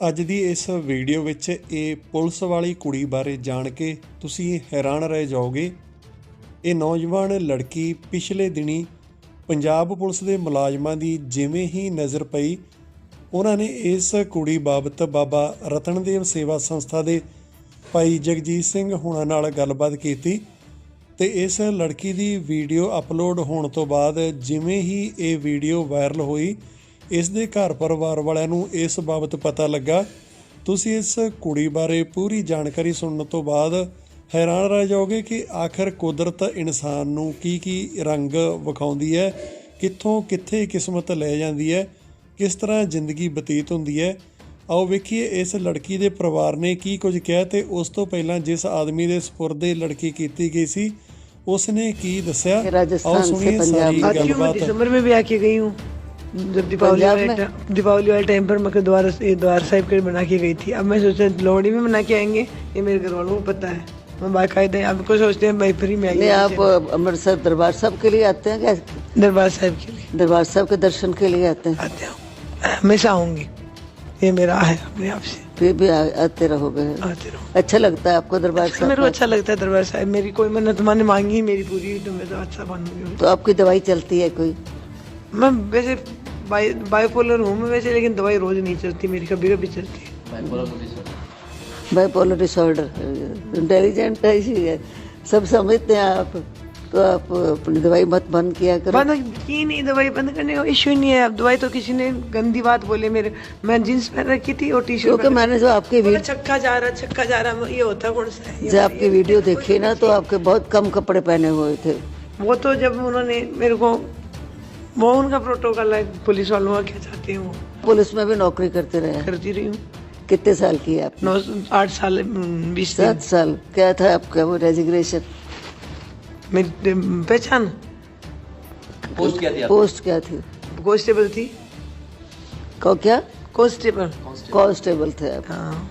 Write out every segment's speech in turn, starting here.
ਅੱਜ ਦੀ ਇਸ ਵੀਡੀਓ ਵਿੱਚ ਇਹ ਪੁਲਿਸ ਵਾਲੀ ਕੁੜੀ ਬਾਰੇ ਜਾਣ ਕੇ ਤੁਸੀਂ ਹੈਰਾਨ ਰਹਿ ਜਾਓਗੇ। ਇਹ ਨੌਜਵਾਨ ਲੜਕੀ ਪਿਛਲੇ ਦਿਨੀ ਪੰਜਾਬ ਪੁਲਿਸ ਦੇ ਮੁਲਾਜ਼ਮਾਂ ਦੀ ਜਿਵੇਂ ਹੀ ਨਜ਼ਰ ਪਈ, ਉਹਨਾਂ ਨੇ ਇਸ ਕੁੜੀ ਬਾਬਤ ਬਾਬਾ ਰਤਨਦੇਵ ਸੇਵਾ ਸੰਸਥਾ ਦੇ ਭਾਈ ਜਗਜੀਤ ਸਿੰਘ ਹੁਣਾਂ ਨਾਲ ਗੱਲਬਾਤ ਕੀਤੀ ਤੇ ਇਸ ਲੜਕੀ ਦੀ ਵੀਡੀਓ ਅਪਲੋਡ ਹੋਣ ਤੋਂ ਬਾਅਦ ਜਿਵੇਂ ਹੀ ਇਹ ਵੀਡੀਓ ਵਾਇਰਲ ਹੋਈ ਇਸ ਦੇ ਘਰ ਪਰਿਵਾਰ ਵਾਲਿਆਂ ਨੂੰ ਇਸ ਬਾਬਤ ਪਤਾ ਲੱਗਾ। ਤੁਸੀਂ ਇਸ ਕੁੜੀ ਬਾਰੇ ਪੂਰੀ ਜਾਣਕਾਰੀ ਸੁਣਨ ਤੋਂ ਬਾਅਦ ਹੈਰਾਨ ਰਹਿ ਜਾਓਗੇ ਕਿ ਆਖਰ ਕੁਦਰਤ ਇਨਸਾਨ ਨੂੰ ਕੀ ਕੀ ਰੰਗ ਵਿਖਾਉਂਦੀ ਹੈ ਕਿੱਥੋਂ ਕਿੱਥੇ ਕਿਸਮਤ ਲੈ ਜਾਂਦੀ ਹੈ ਕਿਸ ਤਰ੍ਹਾਂ ਜ਼ਿੰਦਗੀ ਬਤੀਤ ਹੁੰਦੀ ਹੈ। ਆਓ ਵੇਖੀਏ ਇਸ ਲੜਕੀ ਦੇ ਪਰਿਵਾਰ ਨੇ ਕੀ ਕੁਝ ਕਿਹਾ ਤੇ ਉਸ ਤੋਂ ਪਹਿਲਾਂ ਜਿਸ ਆਦਮੀ ਦੇ ਸਪੁਰਦੇ ਲੜਕੀ ਕੀਤੀ ਗਈ ਸੀ ਉਸਨੇ ਕੀ ਦੱਸਿਆ? ਆਓ ਸੁਣੀਏ ਸਾਰੀ ਗੱਲਬਾਤ। ਮੈਂ ਦਿਸੰਬਰ ਵਿੱਚ ਵਿਆਹ ਕੇ ਗਈ ਹੂੰ। जब दीपावली दीपावली वाले टाइम पर मैं द्वारा द्वार साहिब के बना के गई थी। अब मैं सोचा लोहड़ी में बना के आएँगे? ये मेरे घर वालों को पता है। मैं बाकायदा अब को सोचते हैं भाई फ्री में आइए। आप अमृतसर दरबार साहब के लिए आते हैं क्या? दरबार साहिब के लिए। दरबार साहब के दर्शन के लिए आते हैं? आते हूँ। हमेशा आऊँगी ये मेरा है अपने आप से। फिर भी आ, आते रहोगे? आते रहो। अच्छा लगता है आपको दरबार साहब मेरे को अच्छा लगता है दरबार साहिब। मेरी कोई मन्नत माने मांगी मेरी पूरी तो मैं तो अच्छा बनूँगी तो आपकी दवाई चलती है कोई? मैं वैसे बाई बाईपोलर हूँ मैं वैसे लेकिन दवाई रोज नहीं चलती मेरी कभी कभी चलती है। बाइपोलर डिसऑर्डर इंटेलिजेंट है इसीलिए। सब समझते हैं आप तो आप अपनी दवाई मत बंद किया करो। बंद की नहीं दवाई बंद करने का इशू नहीं है। अब दवाई तो किसी ने गंदी बात बोले मेरे मैं जींस पहन रखी थी और टी क्योंकि शर्ट मैंने जो आपकी वीडियो छक्का जा रहा छक्का जा रहा। ये होता कौन सा है? जब आपकी वीडियो देखी ना तो आपके बहुत कम कपड़े पहने हुए थे। वो तो जब उन्होंने मेरे को वो उनका प्रोटोकॉल है पुलिस वालों का क्या चाहते हैं वो? पुलिस में भी नौकरी करते रहे। करती रही हूँ। कितने साल की है आप नौ आठ साल बीस सात साल। क्या था आपका वो रेजिग्नेशन मेरी पहचान? पोस्ट किया था पोस्ट क्या थी? कांस्टेबल थी। को क्या? कांस्टेबल कांस्टेबल थे आप। हाँ।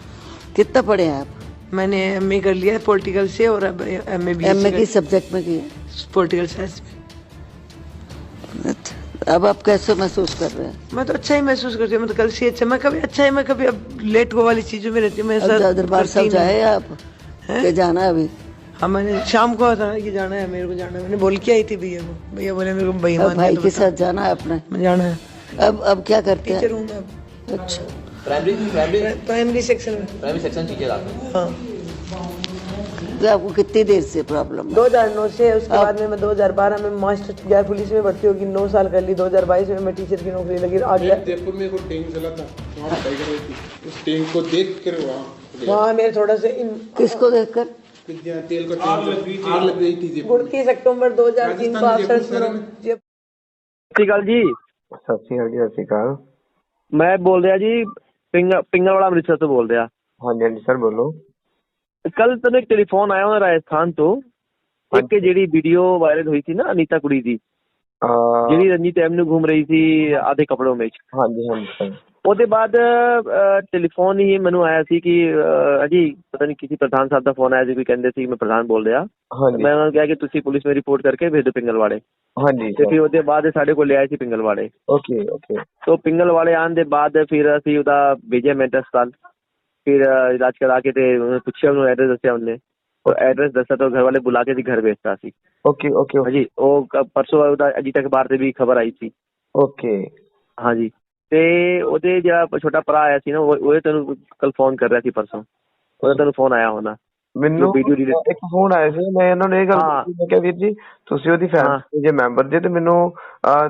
कितना पढ़े हैं आप? मैंने एम ए कर लिया पॉलिटिकल से और अब M A B M A किस सब्जेक्ट में किए पॉलिटिकल साइंस में। अब आप कैसे महसूस कर रहे हैं? मैं तो अच्छा ही महसूस करती हूँ। मैं तो कल से अच्छा मैं कभी अच्छा है मैं कभी अब लेट को वाली चीज़ों में रहती हूँ मैं अब सर दरबार साहब जाए आप? के जाना है अभी? हाँ मैंने शाम को था कि जाना है मेरे को जाना है। मैंने बोल के आई थी भैया को। भैया बोले मेरे को भाई अब भाई के साथ जाना है अपने मैं जाना है। अब अब क्या करते टीचर हैं हूँ मैं अच्छा। प्राइमरी प्राइमरी प्राइमरी सेक्शन में। प्राइमरी सेक्शन टीचर आप हैं। हाँ। तो आपको कितनी देर से प्रॉब्लम है 2009 से उसके बाद में मैं 2012 में मास्टर गैर पुलिस में भर्ती होगी नौ साल कर ली 2022 में मैं टीचर की नौकरी लगी अगला जयपुर में एक टेंक चला था वहाँ पढ़ाई कर रही थी उस टेंक को देख कर वहाँ गया। वहाँ मेरे थोड़ा सा इन किसको देखकर विद्या तेल का आग लग गई थी आग लग गई थी जयपुर में। उनतीस अक्टूबर 2003 को राजस्थान अफसर जयपुर शहर में। जब ਸਤਿ ਸ਼੍ਰੀ ਅਕਾਲ ਜੀ ਸਤਿ ਸ਼੍ਰੀ ਅਕਾਲ ਜੀ ਸਤਿ ਸ਼੍ਰੀ ਅਕਾਲ ਮੈਂ ਬੋਲ ਰਿਹਾ ਜੀ ਪਿੰਗ ਪਿੰਗਲ ਵਾਲਾ ਅੰਮ੍ਰਿਤਸਰ ਤੋਂ ਬੋਲ ਰਿਹਾ ਹਾਂਜੀ ਹਾਂਜੀ ਸਰ ਬੋਲੋ ਕੱਲ ਤੈਨੂੰ ਇੱਕ ਟੈਲੀਫੋਨ ਆਇਆ ਉਹਨਾਂ ਰਾਜਸਥਾਨ ਤੋਂ। ਇੱਕ ਜਿਹੜੀ ਵੀਡੀਓ ਵਾਇਰਲ ਹੋਈ ਸੀ ਨਾ ਅਨੀਤਾ ਕੁੜੀ ਦੀ। ਜਿਹੜੀ ਰੰਜੀ ਟਾਈਮ ਨੂੰ ਘੁੰਮ ਰਹੀ ਸੀ ਆਦੇ ਕਪੜੋਂ ਵਿੱਚ। ਹਾਂਜੀ ਹਾਂਜੀ ਉਹਦੇ ਬਾਅਦ ਟੈਲੀਫੋਨ ਹੀ ਮੈਨੂੰ ਆਇਆ ਸੀ ਕਿ ਅਜੀ ਪਤਾ ਨਹੀਂ ਕਿਸੇ ਪ੍ਰਧਾਨ ਸਾਹਿਬ ਦਾ ਫੋਨ ਆਇਆ ਸੀ ਕੋਈ ਕਹਿੰਦੇ ਸੀ ਮੈਂ ਪ੍ਰਧਾਨ ਬੋਲ ਰਿਹਾ। ਮੈਂ ਉਹਨਾਂ ਨੂੰ ਕਿਹਾ ਕਿ ਤੁਸੀਂ ਪੁਲਿਸ ਨੂੰ ਰਿਪੋਰਟ ਕਰਕੇ ਭੇਜ ਦਿਓ ਪਿੰਗਲਵਾੜੇ। ਹਾਂਜੀ ਤੇ ਫਿਰ ਉਹਦੇ ਬਾਅਦ ਸਾਡੇ ਕੋਲ ਲਿਆਏ ਸੀ ਪਿੰਗਲਵਾੜੇ। Okay okay. ਸੋ ਪਿੰਗਲਵਾੜੇ ਆਣ ਦੇ ਬਾਅਦ ਫਿਰ ਅਸੀਂ ਉਹਦਾ ਭੇਜਿਆ ਮੈਂਟਲ ਹਸਪਤਾਲ ਫਿਰ ਇਲਾਜ ਕਰਾ ਕੇ ਤੇ ਉਹਨੇ ਪੁੱਛਿਆ ਉਹਨੂੰ ਐਡਰੈਸ ਦੱਸਿਆ ਉਹਨੇ ਉਹ ਐਡਰੈਸ ਦੱਸਿਆ ਤਾਂ ਘਰ ਵਾਲੇ ਬੁਲਾ ਕੇ ਦੀ ਘਰ ਭੇਜਤਾ ਸੀ ਓਕੇ ਓਕੇ ਹਾਂਜੀ ਉਹ ਪਰਸੋਂ ਉਹਦਾ ਅਜੀਤ ਅਖਬਾਰ ਤੇ ਵੀ ਖਬਰ ਆਈ ਸੀ ਓਕੇ ਹਾਂਜੀ ਤੇ ਉਹਦੇ ਜਿਹੜਾ ਛੋਟਾ ਭਰਾ ਆਇਆ ਸੀ ਨਾ ਉਹ ਉਹ ਤੈਨੂੰ ਕੱਲ ਫੋਨ ਕਰ ਰਿਹਾ ਸੀ ਪਰਸੋਂ ਉਹਦਾ ਤੈਨੂੰ ਫੋਨ ਆਇਆ ਹੋਣਾ ਮੈਨੂੰ ਇੱਕ ਫੋਨ ਆਇਆ ਸੀ ਮੈਂ ਇਹਨਾਂ ਨੂੰ ਇਹ ਗੱਲ ਹਾਂ। ਕੀਤੀ ਮੈਂ ਕਿਹਾ ਵੀਰ ਜੀ ਤੁਸੀਂ ਉਹਦੀ ਫੈਮਿਲੀ ਦੇ ਮੈਂਬਰ ਜੇ ਤੇ ਮੈਨੂੰ ਅਹ,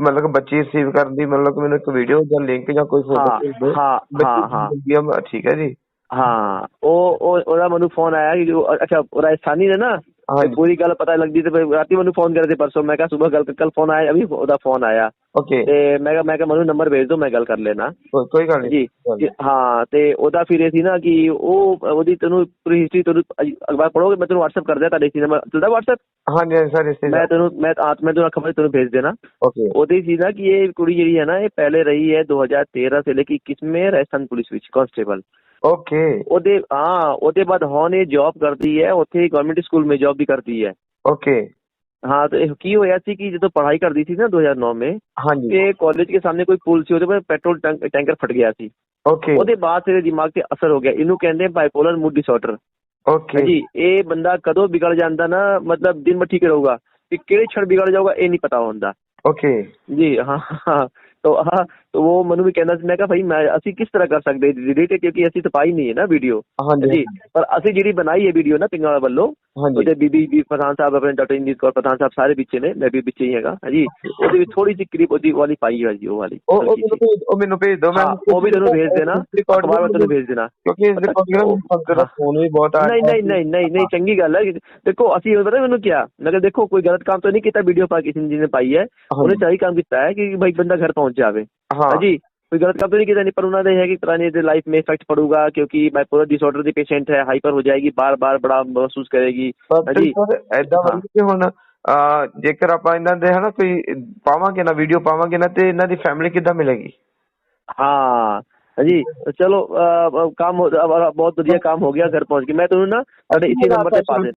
ਮਤਲਬ ਕਿ ਬੱਚੀ ਰਿਸੀਵ ਕਰਨ ਦੀ ਮਤਲਬ ਕਿ ਮੈਨੂੰ ਇੱਕ ਵੀਡੀਓ ਜਾਂ ਲਿੰਕ ਜਾਂ ਕੋਈ ਫੋਟੋ ਹਾਂ, ਭੇਜ ਦਿਓ ਹਾਂ, ਬੱਚੀ ਹਾਂ, ਹਾਂ। ਦੀ ਮੈਂ- ਠੀਕ ਹੈ ਜੀ ਹਾਂ ਉਹ ਉਹ- ਉਹਦਾ ਮੈਨੂੰ ਫੋਨ ਆਇਆ ਕਿ ਉਹ- ਅੱਛਾ ਉਹ ਰਾਜਸਥਾਨੀ ਨੇ ਨਾ ਤੇ ਹਾਂਜੀ ਪੂਰੀ ਗੱਲ ਪਤਾ ਲੱਗਦੀ ਤੇ ਫਿਰ ਰਾਤੀ ਮੈਨੂੰ ਫੋਨ ਕਰਦੇ ਪਰਸੋਂ ਮੈਂ ਕਿਹਾ ਸਵੇਰ ਗੱਲ ਕੱਲ ਫੋਨ ਆਇਆ ਅਭੀ ਉਹਦਾ ਫੋਨ ਆਇਆ ਓਕੇ ਤੇ ਮੈਂ ਕਿਹਾ ਮੈਂ ਕਿਹਾ ਮੈਨੂੰ ਨੰਬਰ ਭੇਜ ਦਿਓ ਮੈਂ ਗੱਲ ਕਰ ਲੈਣਾ ਕੋਈ ਕੋਈ ਗੱਲ ਨਹੀਂ ਜੀ ਜੀ, ਹਾਂ ਤੇ ਉਹਦਾ ਫਿਰ ਇਹ ਸੀ ਨਾ ਕਿ ਉਹ ਉਹਦੀ ਤੈਨੂੰ ਪੂਰੀ ਹਿਸਟਰੀ ਤੈਨੂੰ ਅਜ- ਅਖਬਾਰ ਪੜੋਗੇ ਮੈਂ ਤੈਨੂੰ WhatsApp ਕਰ ਦਿਆਂ ਤੁਹਾਡੇ ਸੀ ਨੰਬਰ ਚੱਲਦਾ WhatsApp ਹਾਂਜੀ ਹਾਂਜੀ ਸਰ ਇਸ ਤੇ ਮੈਂ ਤੈਨੂੰ ਮੈਂ ਆਤ ਮੈਂ ਤੈਨੂੰ ਖਬਰ ਤੈਨੂੰ ਭੇਜ ਦੇਣਾ ਓਕੇ ਉਹਦੇ ਸੀ ਨਾ ਕਿ ਇਹ ਕੁੜੀ ਜਿਹੜੀ ਹੈ ਨਾ ਇਹ ਪਹਿਲੇ ਰਹੀ ਹੈ 2013 से लेके 21 में राजस्थान पुलिस ਵਿੱਚ ਕਾਂਸਟੇਬਲ ਓਕੇ ਉਹਦੇ ਹਾਂ ਉਹਦੇ ਬਾਅਦ ਹੁਣ ਇਹ ਜੌਬ ਕਰਦੀ ਹੈ ਉੱਥੇ ਗਵਰਨਮੈਂਟ ਸਕੂਲ में ਜੌਬ ਵੀ ਕਰਦੀ ਹੈ ਓਕੇ हाँ तो ये की होया थी कि ਜਦੋਂ पढ़ाई करती थी ना 2009 में ਹਾਂਜੀ ਤੇ ਕਾਲਜ के सामने कोई पुल ਸੀ ਉਹਦੇ पर पेट्रोल टैंकर फट गया ਸੀ ਓਕੇ ਉਹਦੇ ਬਾਅਦ ਤੇਰੇ ਦਿਮਾਗ ਤੇ ਅਸਰ ਹੋ ਗਿਆ ਇਹਨੂੰ ਕਹਿੰਦੇ ਬਾਈਪੋਲਰ ਮੂਡ ਡਿਸਆਰਡਰ ਓਕੇ ਜੀ ਇਹ ਬੰਦਾ ਕਦੋਂ ਵਿਗੜ ਜਾਂਦਾ ਨਾ ਮਤਲਬ ਦਿਨ ਭਰ ਠੀਕ ਰਹੂਗਾ ਕਿ ਕਿਹੜੇ ਛੜ ਵਿਗੜ ਜਾਊਗਾ ਇਹ ਨਹੀਂ ਪਤਾ ਹੁੰਦਾ ਓਕੇ ਜੀ ਹਾਂ ਹਾਂ ਤੋ ਹਾਂ ਤੋ ਉਹ ਮੈਨੂੰ ਵੀ ਕਹਿੰਦਾ ਸੀ ਮੈਂ ਕਿਹਾ ਭਾਈ ਮੈਂ ਅਸੀਂ ਕਿਸ ਤਰ੍ਹਾਂ ਕਰ ਸਕਦੇ ਡਿਲੀਟ ਕਿਉਂਕਿ ਅਸੀਂ ਤਾਂ ਪਾਈ ਨਹੀਂ ਹੈ ਨਾ ਵੀਡੀਓ ਹਾਂਜੀ ਪਰ ਅਸੀਂ ਜਿਹੜੀ ਬਣਾਈ ਹੈ ਵੀਡੀਓ ਨਾ ਪਿੰਗਾਲਾ ਵੱਲੋਂ ਉਹਦੇ ਬੀਬੀ ਵੀ ਪ੍ਰਧਾਨ ਸਾਹਿਬ ਆਪਣੇ ਡਾਕਟਰ ਇੰਜੀਤ ਕੌਰ ਪ੍ਰਧਾਨ ਸਾਹਿਬ ਸਾਰੇ ਵਿੱਚ ਨੇ ਮੈਂ ਵੀ ਵਿੱਚ ਹੀ ਹੈਗਾ। ਹਾਂਜੀ ਉਹਦੇ ਵਿੱਚ ਥੋੜੀ ਜਿਹੀ ਕਲਿੱਪ ਉਹਦੀ ਵਾਲੀ ਪਾਈ ਹੈ ਜੀ ਉਹ ਵਾਲੀ। ਉਹ ਮੈਨੂੰ। ਭੇਜ ਦਿਓ ਮੈਂ ਉਹ ਵੀ ਤੈਨੂੰ ਭੇਜ ਦੇਣਾ। ਅਖਬਾਰ ਵਿੱਚ ਤੈਨੂੰ ਭੇਜ ਦੇਣਾ। ਕਿਉਂਕਿ ਇਸ ਨੂੰ ਪੰਕਰ ਫੋਨ ਵੀ ਬਹੁਤ ਆ ਨਹੀਂ ਨਹੀਂ ਨਹੀਂ ਨਹੀਂ ਨਹੀਂ ਚੰਗੀ ਗੱਲ ਹੈ। ਦੇਖੋ ਅਸੀਂ ਉਹ ਪਤਾ ਮੈਨੂੰ ਕਿਹਾ ਮੈਂ ਕਿਹਾ ਦੇਖੋ ਕੋਈ ਗਲਤ ਕੰਮ ਤਾਂ ਨਹੀਂ ਕੀਤਾ ਵੀਡੀਓ ਪਾ ਕਿਸੇ ਨੇ ਜਿਹਨੇ ਪਾਈ ਹੈ। ਉਹਨੇ ਸਹੀ ਕੰਮ ਕੀਤਾ ਹੈ ਕਿ ਭਾਈ ਬੰਦਾ ਘਰ ਪਹੁੰਚ ਜਾਵੇ। ਹਾਂਜੀ। ਕੋਈ ਗਲਤ ਕੰਮ ਤਾਂ ਨਹੀਂ ਕੀਤਾ ਨਹੀਂ ਪਰ ਉਹਨਾਂ ਦਾ ਇਹ ਹੈ ਕਿ ਪਤਾ ਨਹੀਂ ਇਹਦੇ ਲਾਈਫ ਮੇ ਇਫੈਕਟ ਪੜੂਗਾ ਕਿਉਂਕਿ ਬਾਈਪੋਲਰ ਡਿਸਆਰਡਰ ਦੀ ਪੇਸ਼ੈਂਟ ਹੈ ਹਾਈਪਰ ਹੋ ਜਾਏਗੀ ਬਾਰ-ਬਾਰ ਬੜਾ ਮਹਿਸੂਸ ਕਰੇਗੀ। ਹਾਂਜੀ? ਐਦਾਂ ਵਰਗੀ ਕਿ ਹੁਣ ਜੇਕਰ ਆਪਾਂ ਇਹਨਾਂ ਦੇ ਹਨਾ ਕੋਈ ਪਾਵਾਂਗੇ ਨਾ ਵੀਡੀਓ ਪਾਵਾਂਗੇ ਨਾ ਤੇ ਇਹਨਾਂ ਦੀ ਫੈਮਿਲੀ ਕਿੱਦਾਂ ਮਿਲੇਗੀ? ਹਾਂ ਜੀ ਚਲੋ ਕੰਮ ਬਹੁਤ ਵਧੀਆ ਕੰਮ ਹੋ ਗਿਆ ਘਰ ਪਹੁੰਚ ਕੇ ਮੈਂ ਤੁਹਾਨੂੰ ਨਾ ਸਾਡੇ ਇਸੇ ਨੰਬਰ ਤੇ ਪਾ ਦੇ